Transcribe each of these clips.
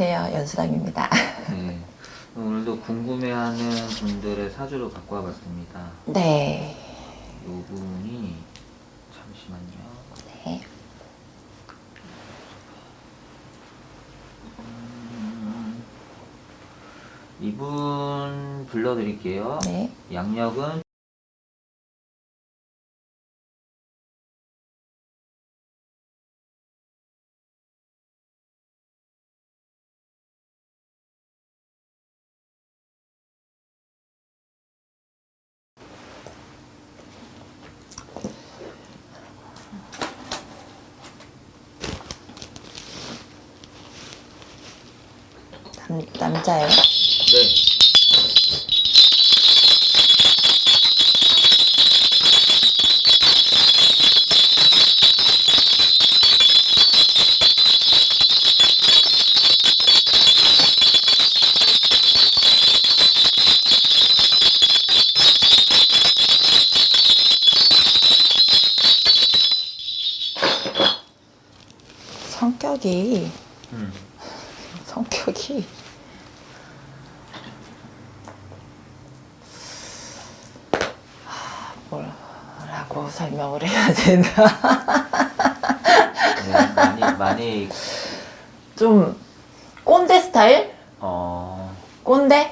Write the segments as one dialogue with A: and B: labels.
A: 안녕하세요. 연수당입니다.
B: 네. 오늘도 궁금해하는 분들의 사주를 갖고 와봤습니다.
A: 네.
B: 요 분이 잠시만요.
A: 네.
B: 음, 이분 불러드릴게요.
A: 네.
B: 양력은
A: 남, 남자예요?
B: 네.
A: 좀, 꼰대 스타일?
B: 어.
A: 꼰대?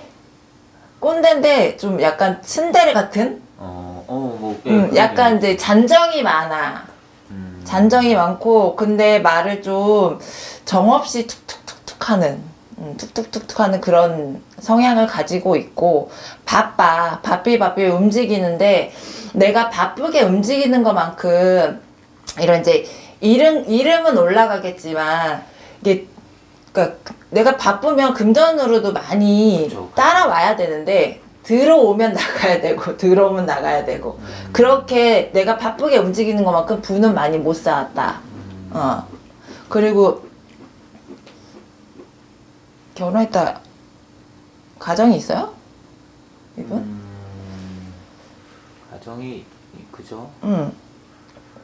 A: 꼰대인데 좀 약간 츤데레 같은?
B: 어, 어, 뭐, 예,
A: 음, 약간. 이제 잔정이 많아.
B: 음.
A: 잔정이 많고 근데 말을 좀 정없이 툭툭툭툭 하는 음, 툭툭툭툭 하는 그런 성향을 가지고 있고 바빠 바삐 바삐 움직이는데 내가 바쁘게 움직이는 것만큼 이런 이제 이름 이름은 올라가겠지만 이게 그러니까 내가 바쁘면 금전으로도 많이
B: 그쵸.
A: 따라와야 되는데 들어오면 나가야 되고 들어오면 나가야 되고
B: 음.
A: 그렇게 내가 바쁘게 움직이는 것만큼 부는 많이 못 쌓았다.
B: 음.
A: 어. 그리고 결혼했다 가정이 있어요? 이분?
B: 음, 가정이 그죠?
A: 응.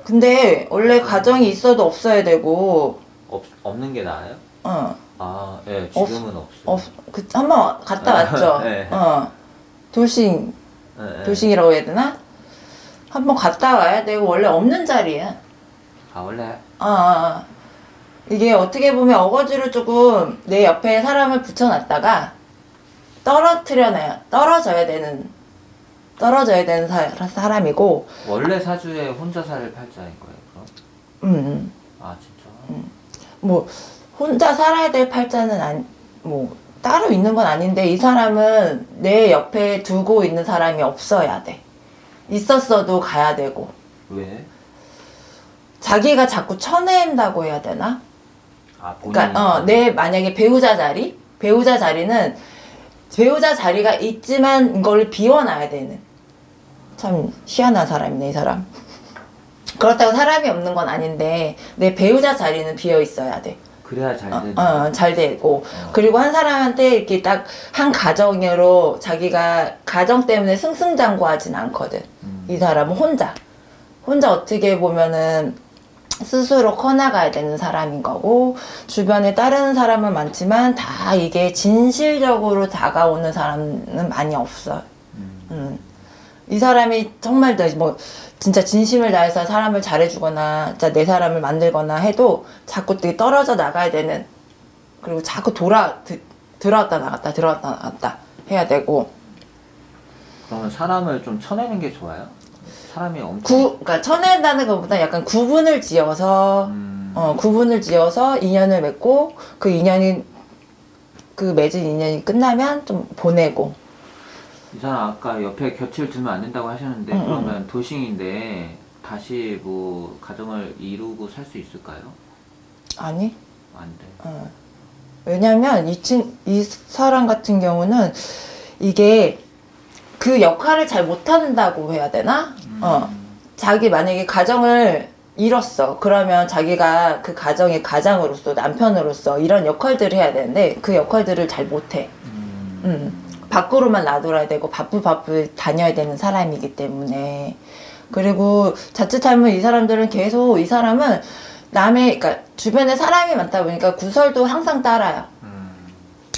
A: 근데 원래 가정이 있어도 없어야 되고,
B: 없 없는 게 나아요?
A: 어,
B: 아, 예, 지금은 없어요.
A: 없, 그, 한 번 갔다 왔죠?
B: 네.
A: 어. 돌싱,
B: 예, 예.
A: 돌싱이라고 해야 되나? 한 번 갔다 와야 되고, 원래 없는 자리야.
B: 아 원래
A: 아, 아, 아. 이게 어떻게 보면 어거지로 조금 내 옆에 사람을 붙여놨다가 떨어뜨려놔야, 떨어져야 되는, 떨어져야 되는 사, 사람이고,
B: 원래 사주에 혼자 살 팔자인 거예요. 그럼?
A: 음, 음.
B: 아 진짜?
A: 뭐, 혼자 살아야 될 팔자는 안, 뭐, 따로 있는 건 아닌데, 이 사람은 내 옆에 두고 있는 사람이 없어야 돼. 있었어도 가야 되고,
B: 왜?
A: 자기가 자꾸 쳐낸다고 해야 되나?
B: 아.
A: 그러니까 어, 내 만약에 배우자 자리, 배우자 자리는 배우자 자리가 있지만 이걸 비워놔야 되는 참 희한한 사람이네 이 사람. 그렇다고 사람이 없는 건 아닌데 내 배우자 자리는 비어 있어야 돼.
B: 그래야 잘
A: 어,
B: 되는.
A: 어, 잘 되고
B: 어.
A: 그리고 한 사람한테 이렇게 딱 한 가정으로 자기가 가정 때문에 승승장구하진 않거든.
B: 음.
A: 이 사람은 혼자 혼자 어떻게 보면은 스스로 커나가야 되는 사람인 거고 주변에 다른 사람은 많지만 다 이게 진실적으로 다가오는 사람은 많이 없어.
B: 음.
A: 음. 이 사람이 정말 더뭐 진짜 진심을 다해서 사람을 잘해주거나 진짜 내 사람을 만들거나 해도 자꾸 되게 떨어져 나가야 되는 그리고 자꾸 돌아 드, 들어왔다 나갔다 들어왔다 나갔다 해야 되고
B: 그러면 사람을 좀 쳐내는 게 좋아요? 사람이 엄청.
A: 구 그러니까 쳐낸다는 것보다 약간 구분을 지어서
B: 음.
A: 어, 구분을 지어서 인연을 맺고 그 인연이 그 맺은 인연이 끝나면 좀 보내고
B: 이 사람 아까 옆에 곁을 두면 안 된다고 하셨는데
A: 응, 응.
B: 그러면 도싱인데 다시 뭐 가정을 이루고 살 수 있을까요?
A: 아니
B: 안 돼.
A: 어. 왜냐면 이, 친, 이 사람 같은 경우는 이게 그 역할을 잘 못한다고 해야 되나?
B: 음.
A: 어. 자기 만약에 가정을 잃었어. 그러면 자기가 그 가정의 가장으로서 남편으로서 이런 역할들을 해야 되는데 그 역할들을 잘 못해.
B: 음.
A: 음. 밖으로만 놔둬야 되고 바쁘 바쁘 다녀야 되는 사람이기 때문에 그리고 자칫하면 이 사람들은 계속 이 사람은 남의 그러니까 주변에 사람이 많다 보니까 구설도 항상 따라요.
B: 음.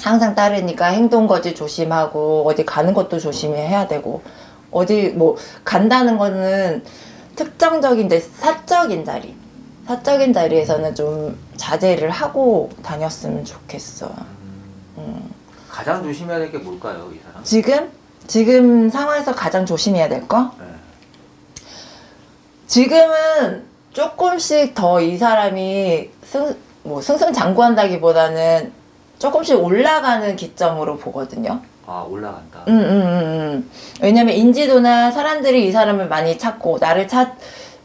A: 항상 따르니까 행동 거지 조심하고 어디 가는 것도 조심해야 되고 어디 뭐 간다는 거는 특정적인 데 사적인 자리 사적인 자리에서는 좀 자제를 하고 다녔으면 좋겠어. 음.
B: 가장 조심해야 될 게 뭘까요, 이 사람?
A: 지금 지금 상황에서 가장 조심해야 될 거?
B: 네.
A: 지금은 조금씩 더 이 사람이 승, 뭐 승승장구한다기보다는 조금씩 올라가는 기점으로 보거든요.
B: 아 올라간다.
A: 음, 음, 음, 음. 왜냐면 인지도나 사람들이 이 사람을 많이 찾고 나를 찾,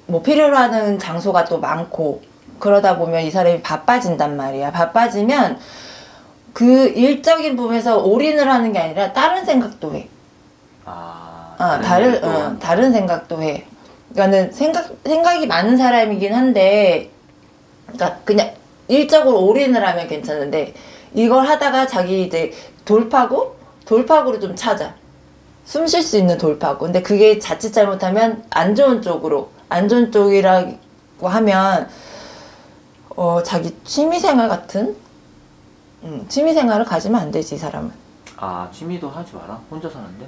A: 뭐 필요로 하는 장소가 또 많고 그러다 보면 이 사람이 바빠진단 말이야. 바빠지면 그 일적인 부분에서 올인을 하는 게 아니라 다른 생각도 해.
B: 아
A: 아, 다른,
B: 또
A: 어, 다른 생각도 해. 그러니까는 생각, 생각이 많은 사람이긴 한데, 그러니까 그냥 일적으로 올인을 하면 괜찮은데, 이걸 하다가 자기 이제 돌파구? 돌파구를 좀 찾아. 숨 쉴 수 있는 돌파구. 근데 그게 자칫 잘못하면 안 좋은 쪽으로, 안 좋은 쪽이라고 하면, 어, 자기 취미생활 같은? 음, 취미 생활을 가지면 안 되지, 이 사람은.
B: 아 취미도 하지 마라. 혼자 사는데.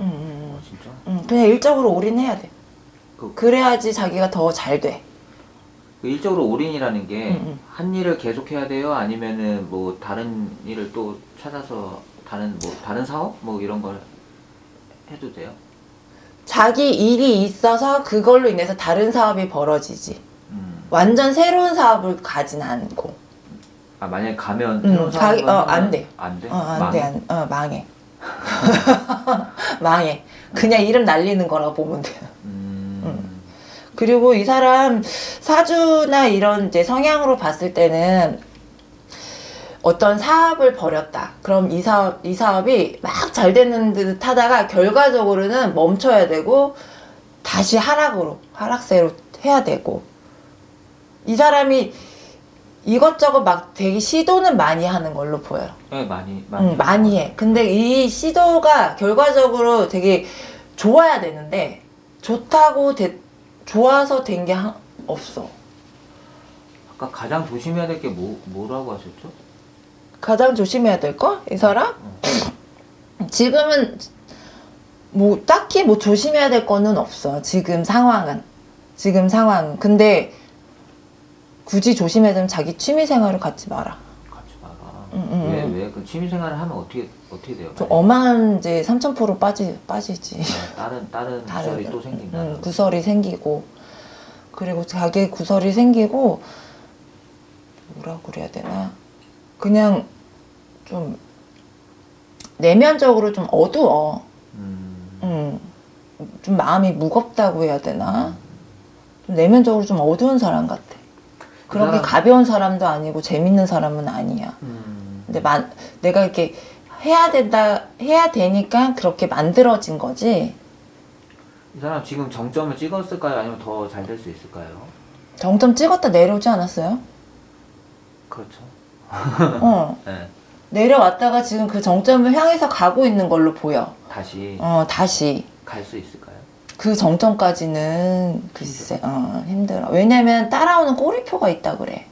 A: 음, 음,
B: 어
A: 음.
B: 진짜.
A: 음, 그냥 일적으로 올인해야 돼.
B: 그-
A: 그래야지 자기가 더 잘 돼.
B: 그 일적으로 올인이라는 게
A: 음, 음.
B: 한 일을 계속 해야 돼요? 아니면은 뭐 다른 일을 또 찾아서 다른 뭐 다른 사업 뭐 이런 걸 해도 돼요?
A: 자기 일이 있어서 그걸로 인해서 다른 사업이 벌어지지.
B: 음.
A: 완전 새로운 사업을 가진 않고.
B: 아 만약에 가면
A: 음,
B: 새로운
A: 가기-
B: 사업을
A: 어,
B: 하면
A: 안 돼.
B: 안 돼?
A: 어, 안? 돼, 안, 어, 망해. 망해. 그냥 이름 날리는 거라고 보면 돼.
B: 음.
A: 그리고 이 사람 사주나 이런 이제 성향으로 봤을 때는 어떤 사업을 벌였다. 그럼 이 사업, 이 사업이 막 잘 되는 듯 하다가 결과적으로는 멈춰야 되고 다시 하락으로, 하락세로 해야 되고 이 사람이 이것저것 막 되게 시도는 많이 하는 걸로 보여요.
B: 네 많이 많이
A: 응, 많이 해. 근데 이 시도가 결과적으로 되게 좋아야 되는데 좋다고 되, 좋아서 된 게 없어.
B: 아까 가장 조심해야 될 게 뭐, 뭐라고 하셨죠?
A: 가장 조심해야 될 거? 이 사람? 지금은 뭐 딱히 뭐 조심해야 될 거는 없어. 지금 상황은. 지금 상황은. 근데 굳이 조심해야 되면 자기 취미 생활을 갖지 마라.
B: 같이 봐라.
A: 응, 응,
B: 왜
A: 응.
B: 왜그 취미 생활을 하면 어떻게 어떻게 돼요?
A: 좀 엄한 이제 3000% 빠지, 빠지지.
B: 네, 다른 다른 구설이 또 생긴다.
A: 음, 구설이 생기고 그리고 자기 구설이 생기고 뭐라고 그래야 되나 그냥 좀 내면적으로 좀 어두워
B: 음.
A: 음, 좀 마음이 무겁다고 해야 되나 좀 내면적으로 좀 어두운 사람 같아 그렇게
B: 사람-
A: 가벼운 사람도 아니고 재밌는 사람은 아니야
B: 음.
A: 근데 만, 내가 이렇게 해야 된다 해야 되니까 그렇게 만들어진 거지
B: 이 사람 지금 정점을 찍었을까요? 아니면 더 잘 될 수 있을까요?
A: 정점 찍었다 내려오지 않았어요?
B: 그렇죠.
A: 어.
B: 네.
A: 내려왔다가 지금 그 정점을 향해서 가고 있는 걸로 보여.
B: 다시
A: 어, 다시.
B: 갈 수 있을까요?
A: 그 정점까지는 글쎄, 어, 힘들어. 왜냐면 따라오는 꼬리표가 있다 그래.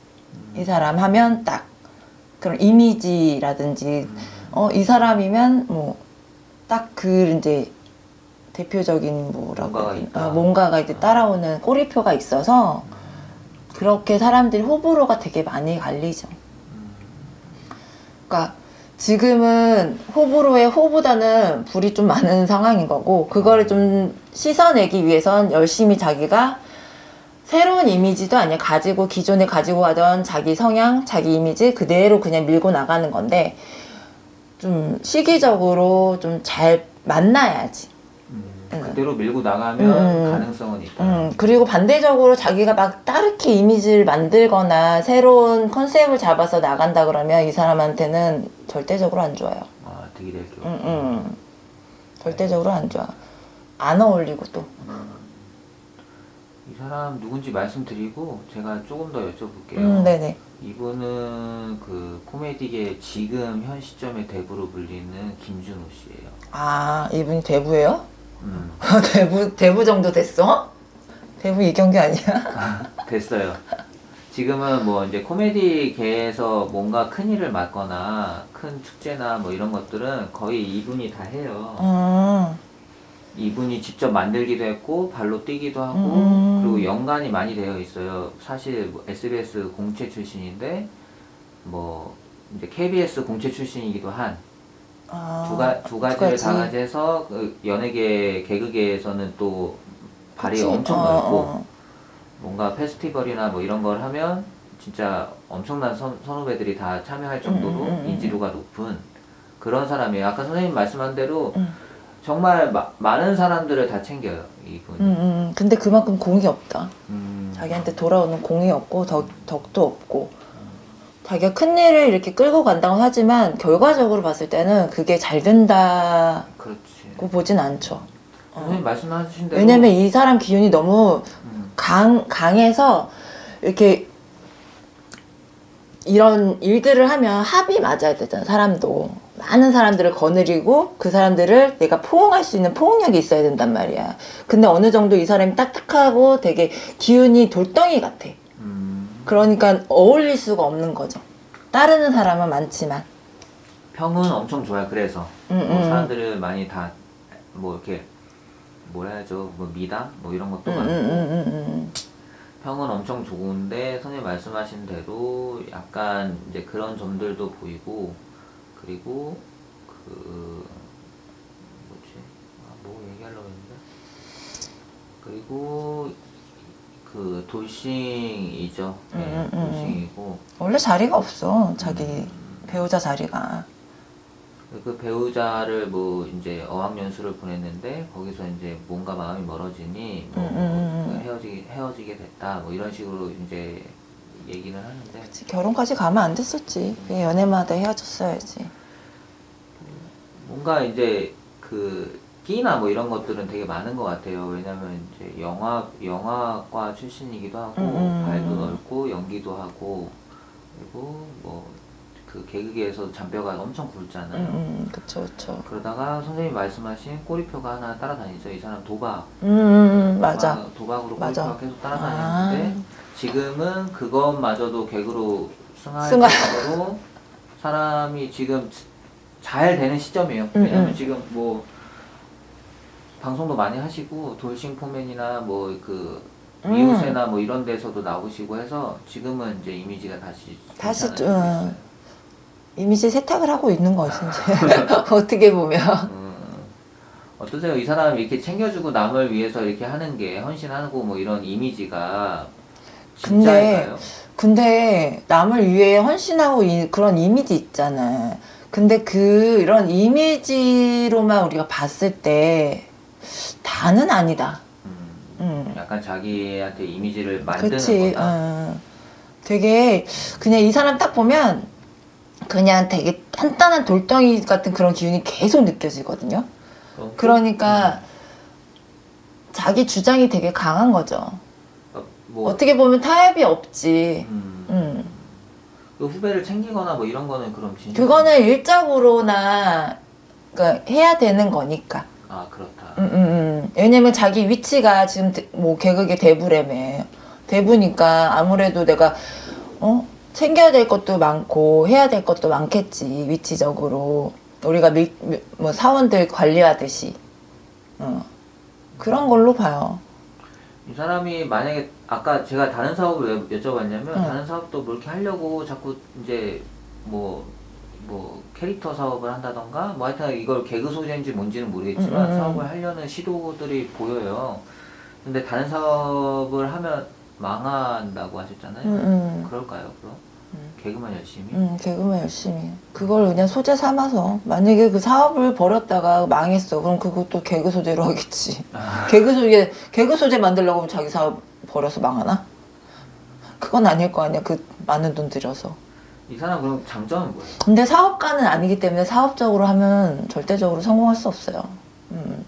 A: 이 사람 하면 딱. 그런 이미지라든지,
B: 음.
A: 어, 이 사람이면 뭐, 딱 그 이제 대표적인 뭐라고
B: 뭔가가
A: 해야 되나?
B: 있다.
A: 어, 뭔가가 이제 따라오는 꼬리표가 있어서 그렇게 사람들이 호불호가 되게 많이 갈리죠.
B: 음.
A: 그러니까 지금은 호불호에 호보다는 불이 좀 많은 상황인 거고 그거를 좀 씻어내기 위해선 열심히 자기가 새로운 이미지도 아니야 가지고 기존에 가지고 가던 자기 성향, 자기 이미지 그대로 그냥 밀고 나가는 건데 좀 시기적으로 좀 잘 만나야지.
B: 음.
A: 응.
B: 그대로 밀고 나가면
A: 음.
B: 가능성은 있다.
A: 음, 그리고 반대적으로 자기가 막 다르게 이미지를 만들거나 새로운 컨셉을 잡아서 나간다 그러면 이 사람한테는 절대적으로 안 좋아요.
B: 아, 되게 될 경우.
A: 음, 음. 절대적으로 안 좋아. 안 어울리고 또.
B: 이 사람 누군지 말씀드리고 제가 조금 더 여쭤볼게요.
A: 음, 네네.
B: 이분은 그 코미디계 지금 현 시점의 대부로 불리는 김준호 씨예요.
A: 아, 이분이 대부예요?
B: 음,
A: 대부, 대부 정도 됐어? 대부 이경규 아니야?
B: 됐어요. 지금은 뭐 이제 코미디계에서 뭔가 큰 일을 맡거나 큰 축제나 뭐 이런 것들은 거의 이분이 다 해요.
A: 음.
B: 이분이 직접 만들기도 했고 발로 뛰기도 하고
A: 음.
B: 그리고 연관이 많이 되어 있어요. 사실 뭐 SBS 공채 출신인데 뭐 이제 KBS 공채 출신이기도 한 두
A: 아,
B: 가, 두 가지를
A: 가지.
B: 다 가지해서 그 연예계 개그계에서는 또 발이
A: 그치?
B: 엄청
A: 어,
B: 넓고
A: 어.
B: 뭔가 페스티벌이나 뭐 이런 걸 하면 진짜 엄청난 선, 선후배들이 다 참여할 정도로
A: 음, 음, 음,
B: 인지도가 높은 그런 사람이에요. 아까 선생님 말씀한 대로
A: 음.
B: 정말 마- 많은 사람들을 다 챙겨요 이분이.
A: 음, 음. 근데 그만큼 공이 없다.
B: 음.
A: 자기한테 돌아오는 공이 없고 덕, 덕도 없고 자기가 큰 일을 이렇게 끌고 간다고 하지만 결과적으로 봤을 때는 그게 잘 된다고
B: 그렇지.
A: 보진 않죠. 어.
B: 선생님 말씀하신 대로
A: 왜냐면 이 사람 기운이 너무
B: 음,
A: 강, 강해서 이렇게 이런 일들을 하면 합이 맞아야 되잖아, 사람도. 많은 사람들을 거느리고 그 사람들을 내가 포옹할 수 있는 포옹력이 있어야 된단 말이야. 근데 어느 정도 이 사람이 딱딱하고 되게 기운이 돌덩이 같아.
B: 음,
A: 그러니까 어울릴 수가 없는 거죠. 따르는 사람은 많지만.
B: 평은 엄청 좋아요. 그래서
A: 음,
B: 뭐
A: 음.
B: 사람들을 많이 다 뭐 이렇게 뭐라 해야죠 뭐 미담 뭐 이런 것도
A: 음, 음,
B: 많고
A: 음, 음,
B: 평은 엄청 좋은데 선생님 말씀하신 대로 약간 이제 그런 점들도 보이고 그리고 그 뭐지 아, 뭐 얘기하려고 했는데 그리고 그 돌싱이죠 네,
A: 음, 음, 음.
B: 돌싱이고
A: 원래 자리가 없어, 자기 배우자 자리가.
B: 그 배우자를 뭐 이제 어학연수를 보냈는데 거기서 이제 뭔가 마음이 멀어지니 뭐
A: 음, 음, 음, 음.
B: 헤어지 헤어지게 됐다 뭐 이런 식으로 이제 얘기는 하는데
A: 결혼까지 가면 안 됐었지. 그냥 연애마다 헤어졌어야지.
B: 뭔가 이제 그 끼나 뭐 이런 것들은 되게 많은 것 같아요. 왜냐면 이제 영화 영화과 출신이기도 하고
A: 음, 음,
B: 발도
A: 음.
B: 넓고 연기도 하고 그리고 뭐 그 개그계에서 잔뼈가 엄청 굵잖아요.
A: 음, 음, 그쵸, 그쵸.
B: 그러다가 선생님이 말씀하신 꼬리표가 하나 따라다니죠. 이 사람 도박.
A: 음, 음, 음, 맞아.
B: 도박- 도박으로
A: 맞아.
B: 꼬리표가 계속 따라다니는데 지금은 그것마저도 개그로 승할
A: 승화.
B: 정도로 사람이 지금 잘 되는 시점이에요.
A: 음,
B: 왜냐면
A: 음.
B: 지금 뭐 방송도 많이 하시고 돌싱 포맨이나 뭐그
A: 음.
B: 미우새나 뭐 이런 데서도 나오시고 해서 지금은 이제 이미지가 다시
A: 다시
B: 괜찮아지고
A: 좀-
B: 있어요.
A: 이미지 세탁을 하고 있는 거지, 이제. 어떻게 보면.
B: 음, 어떠세요? 이 사람이 이렇게 챙겨주고 남을 위해서 이렇게 하는 게 헌신하고 뭐 이런 이미지가
A: 근데? 근데 남을 위해 헌신하고 이, 그런 이미지 있잖아. 근데 그 이런 이미지로만 우리가 봤을 때 다는 아니다.
B: 음,
A: 음.
B: 약간 자기한테 이미지를 만드는
A: 그치.
B: 거다.
A: 어. 되게 그냥 이 사람 딱 보면 그냥 되게 단단한 돌덩이 같은 그런 기운이 계속 느껴지거든요.
B: 어,
A: 그러니까 자기 주장이 되게 강한 거죠.
B: 어, 뭐
A: 어떻게 보면 타협이 없지.
B: 음,
A: 음.
B: 그 후배를 챙기거나 뭐 이런 거는 그럼 진짜
A: 그거는 일적으로나 그러니까 해야 되는 거니까.
B: 아 그렇다.
A: 음, 음, 음. 왜냐면 자기 위치가 지금 대- 뭐 개그계 대부래매 대부니까 아무래도 내가 어 챙겨야 될 것도 많고 해야 될 것도 많겠지 위치적으로 우리가 밀, 밀- 뭐 사원들 관리하듯이 어. 그런 걸로 봐요.
B: 이 사람이 만약에 아까 제가 다른 사업을 왜 여쭤봤냐면
A: 응.
B: 다른 사업도 뭐 이렇게 하려고 자꾸 이제 뭐 뭐 캐릭터 사업을 한다던가 뭐 하여튼 이걸 개그 소재인지 뭔지는 모르겠지만
A: 음, 음, 음.
B: 사업을 하려는 시도들이 보여요. 근데 다른 사업을 하면 망한다고 하셨잖아요.
A: 음, 음.
B: 그럴까요, 그럼?
A: 음.
B: 개그만 열심히?
A: 음, 개그맨 열심히. 그걸 그냥 소재 삼아서. 만약에 그 사업을 벌였다가 망했어. 그럼 그것도 개그 소재로 하겠지.
B: 아,
A: 개그 소재, 개그 소재 만들려고 하면 자기 사업 벌여서 망하나? 그건 아닐 거 아니야. 그 많은 돈 들여서.
B: 이 사람 그럼 장점은 뭐예요?
A: 근데 사업가는 아니기 때문에 사업적으로 하면 절대적으로 성공할 수 없어요. 음.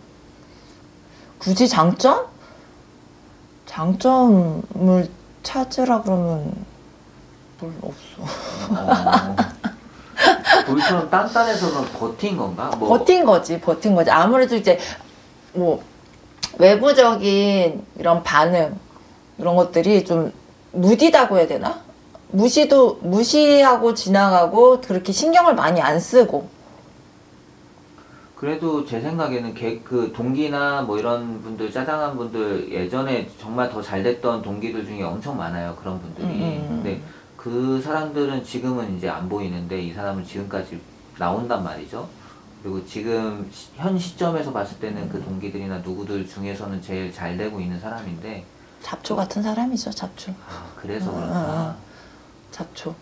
A: 굳이 장점? 장점을 찾으라 그러면 뭘 없어.
B: 어, 돌처럼 단단해서 그럼 버틴 건가? 뭐,
A: 버틴 거지, 버틴 거지. 아무래도 이제 뭐 외부적인 이런 반응 이런 것들이 좀 무디다고 해야 되나? 무시도 무시하고 지나가고 그렇게 신경을 많이 안 쓰고.
B: 그래도 제 생각에는 개- 그 동기나 뭐 이런 분들 짜장한 분들 예전에 정말 더 잘 됐던 동기들 중에 엄청 많아요 그런 분들이.
A: 음, 음, 음.
B: 근데 그 사람들은 지금은 이제 안 보이는데 이 사람은 지금까지 나온단 말이죠. 그리고 지금 시- 현 시점에서 봤을 때는 그 동기들이나 누구들 중에서는 제일 잘 되고 있는 사람인데
A: 잡초 같은 사람이죠 잡초.
B: 아 그래서
A: 음,
B: 그렇구나
A: 잡초.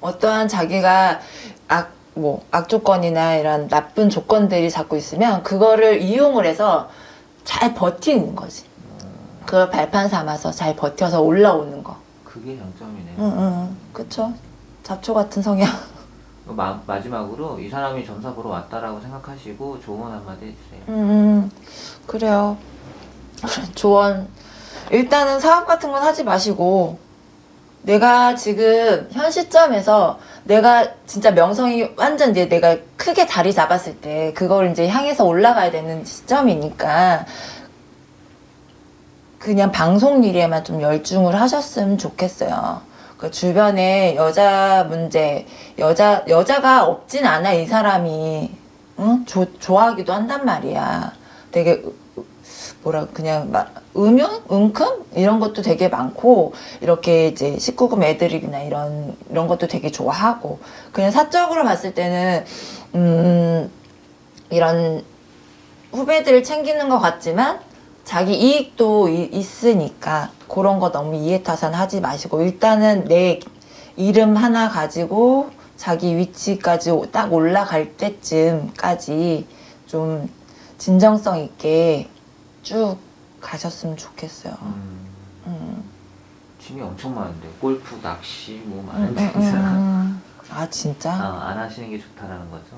A: 어떠한 자기가 악 뭐 악조건이나 이런 나쁜 조건들이 자꾸 있으면 그거를 이용을 해서 잘 버티는 거지. 그걸 발판 삼아서 잘 버텨서 올라오는 거.
B: 그게 장점이네요.
A: 응, 응, 그쵸. 잡초 같은 성향.
B: 마, 마지막으로 이 사람이 점사 보러 왔다라고 생각하시고 조언 한마디 해주세요.
A: 음, 그래요. 조언. 일단은 사업 같은 건 하지 마시고, 내가 지금 현 시점에서 내가 진짜 명성이 완전 이제 내가 크게 자리 잡았을 때, 그걸 이제 향해서 올라가야 되는 시점이니까, 그냥 방송 일에만 좀 열중을 하셨으면 좋겠어요. 그 주변에 여자 문제, 여자, 여자가 없진 않아, 이 사람이. 응? 조, 좋아하기도 한단 말이야. 되게, 뭐라, 그냥, 막, 음흉? 음큼? 이런 것도 되게 많고, 이렇게 이제 19금 애드립이나 이런, 이런 것도 되게 좋아하고, 그냥 사적으로 봤을 때는, 음, 이런 후배들을 챙기는 것 같지만, 자기 이익도 이- 있으니까, 그런 거 너무 이해타산 하지 마시고, 일단은 내 이름 하나 가지고, 자기 위치까지 오- 딱 올라갈 때쯤까지 좀 진정성 있게 쭉 가셨으면 좋겠어요.
B: 음,
A: 음.
B: 취미 엄청 많은데 골프, 낚시 뭐
A: 음,
B: 많은데
A: 음,
B: 이 사람
A: 음. 아 진짜?
B: 아, 안 하시는 게 좋다라는 거죠.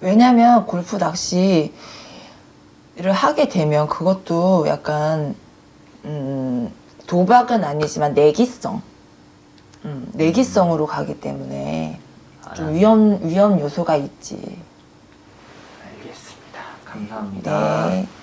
A: 왜냐면 골프 낚시를 하게 되면 그것도 약간 음, 도박은 아니지만 내기성, 음, 내기성으로 가기 때문에 안좀
B: 하-
A: 위험 위험 요소가 있지.
B: 감사합니다.
A: 네.